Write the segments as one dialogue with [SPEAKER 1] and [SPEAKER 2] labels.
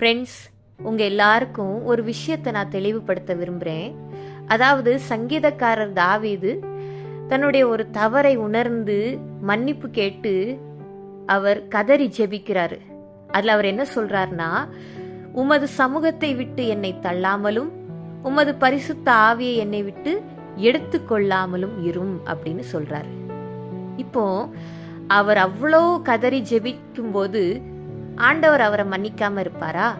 [SPEAKER 1] Friends உங்க எல்லாருக்கும் ஒரு விஷயத்தை நான் தெளிவுபடுத்த விரும்புறேன். அதாவது சங்கீதக்காரர் தாவீது தன்னுடைய ஒரு தவறை உணர்ந்து மன்னிப்பு கேட்டு அவர் கதறி ஜெபிக்கிறாரு. அதுல அவர் என்ன சொல்றாருன்னா உமது சமூகத்தை விட்டு என்னை தள்ளாமலும் உமது பரிசுத்த ஆவியை என்னை விட்டு எடுத்துக்கொள்ளாமலும் இரும் அப்படின்னு சொல்றாரு. இப்போ அவர் அவ்வளோ கதறி ஜெபிக்கும் போது ஆண்டவர் அவரை மன்னிக்காம இருப்பாரா?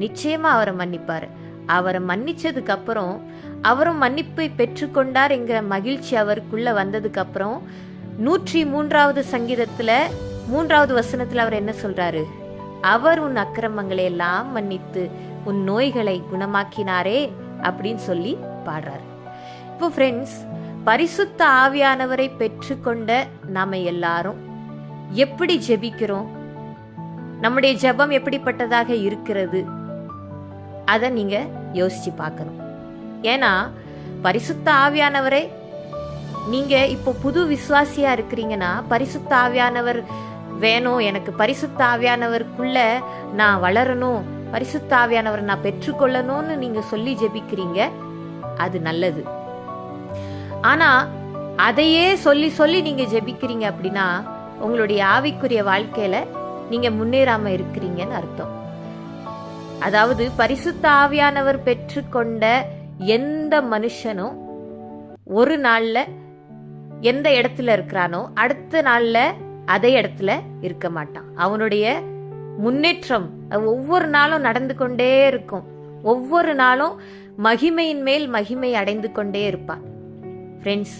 [SPEAKER 1] நிச்சயமா அவரை மன்னிப்பாரு. அவரை மன்னிச்சதுக்கு அப்புறம் அவரும் மன்னிப்பை பெற்றுக்கொண்டார் என்கிற மகிழ்ச்சி அவருக்குள்ள வந்ததுக்கு அப்புறம் நூற்றி மூன்றாவது சங்கீதத்துல மூன்றாவது வசனத்துல அவர் என்ன சொல்றாரு? அவர் உன் அக்கிரமங்களை எல்லாம் மன்னித்து உன் நோய்களை குணமாக்கினாரே அப்படின்னு சொல்லி பாடுறாரு. இப்போ ஃப்ரெண்ட்ஸ் பரிசுத்த ஆவியானவரை பெற்றுக்கொண்ட நாம எல்லாரும் எப்படி ஜெபிக்கிறோம்? நம்முடைய ஜெபம் எப்படிப்பட்டதாக இருக்கிறது? அதை நீங்க யோசிச்சு பார்க்கணும். ஏன்னா பரிசுத்த ஆவியானவரை நீங்க இப்போ புது விசுவாசியா இருக்கிறீங்கன்னா பரிசுத்த ஆவியானவர் வேணும் எனக்கு பரிசுத்த ஆவியானவருக்குள்ள நான் வளரணும் பரிசுத்த ஆவியானவரை நான் பெற்றுக்கொள்ளணும்னு நீங்க சொல்லி ஜெபிக்கிறீங்க அது நல்லது. ஆனா அதையே சொல்லி சொல்லி நீங்க ஜெபிக்கிறீங்க அப்படின்னா உங்களுடைய ஆவிக்குரிய வாழ்க்கையில நீங்க முன்னேறாம இருக்கிறீங்கன்னு அர்த்தம். அதாவது பரிசுத்த ஆவியானவர் பெற்றுக்கொண்ட எந்த மனுஷனும் ஒரு நாள்ல எந்த இடத்துல இருக்கிறானோ அடுத்த நாள்ல அதே இடத்துல இருக்க மாட்டான். அவனுடைய முன்னேற்றம் ஒவ்வொரு நாளும் நடந்து கொண்டே இருக்கும். ஒவ்வொரு நாளும் மகிமையின் மேல் மகிமை அடைந்து கொண்டே இருப்பான். ஃப்ரெண்ட்ஸ்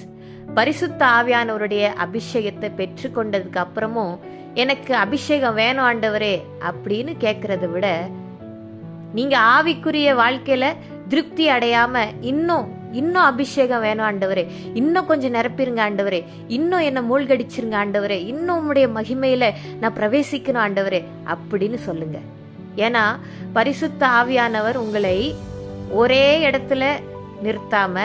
[SPEAKER 1] பரிசுத்த ஆவியானவருடைய அபிஷேகத்தை பெற்றுக்கொண்டதுக்கு அப்புறமும் எனக்கு அபிஷேகம் வேணும் ஆண்டவரே அப்படின்னு கேட்கறத விட நீங்க ஆவிக்குரிய வாழ்க்கையில திருப்தி அடையாம இன்னும் இன்னும் அபிஷேகம் வேணும் ஆண்டவரே. இன்னும் கொஞ்சம் நிரப்பிருங்க ஆண்டவரே. இன்னும் என்ன மூழ்கடிச்சிருங்க ஆண்டவரே. இன்னும் உம்முடைய மகிமையில நான் பிரவேசிக்கணும் ஆண்டவரே அப்படின்னு சொல்லுங்க. ஏன்னா பரிசுத்த ஆவியானவர் உங்களை ஒரே இடத்துல நிறுத்தாம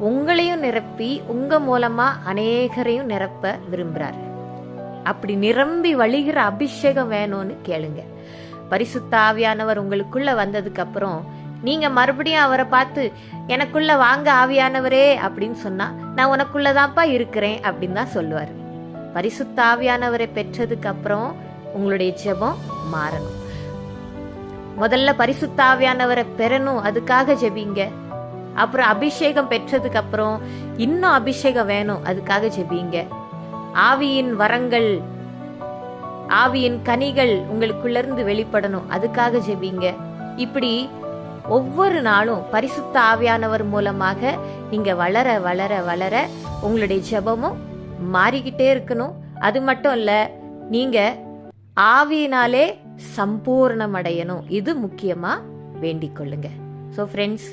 [SPEAKER 1] உங்களையும் நிரப்பி உங்க மூலமா அநேகரையும் நிரப்ப விரும்புறாரு. அப்படி நிரம்பி வழிகிற அபிஷேகம் வேணும்னு கேளுங்க. பரிசுத்த ஆவியானவர் உங்களுக்குள்ள வந்ததுக்கு அப்புறம் நீங்க மறுபடியும் அவரை பார்த்து எனக்குள்ள வாங்க ஆவியானவரே அப்படின்னு சொன்னா நான் உனக்குள்ளதான்ப்பா இருக்கிறேன் அப்படின்னு தான் சொல்லுவார். பரிசுத்த ஆவியானவரை பெற்றதுக்கு அப்புறம் உங்களுடைய ஜெபம் மாறணும். முதல்ல பரிசுத்த ஆவியானவரை பெறணும் அதுக்காக ஜெபிங்க. அப்புறம் அபிஷேகம் பெற்றதுக்கு அப்புறம் இன்னும் அபிஷேகம் வேணும். அதுக்காக ஜெபிங்க. ஆவியின் வரங்கள் ஆவியின் கனிகள் உங்களுக்குள்ள இருந்து வெளிப்படணும். அதுக்காக ஜெபிங்க. இப்படி ஒவ்வொரு நாளும் பரிசுத்த ஆவியானவர் மூலமாக நீங்க வளர வளர வளர உங்களுடைய ஜெபமும் மாறிக்கிட்டே இருக்கணும். அது மட்டும் இல்ல நீங்க ஆவியினாலே சம்பூர்ணம் அடையணும் இது முக்கியமா வேண்டிக் கொள்ளுங்க. ஸோ ஃப்ரெண்ட்ஸ்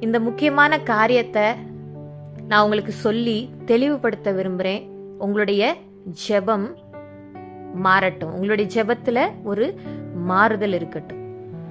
[SPEAKER 1] இந்த முக்கியமான காரியத்தை நான் உங்களுக்கு சொல்லி தெளிவுபடுத்த விரும்புகிறேன் உங்களுடைய ஜெபம் மாறட்டும். உங்களுடைய ஜெபத்தில் ஒரு மாறுதல் இருக்கட்டும்.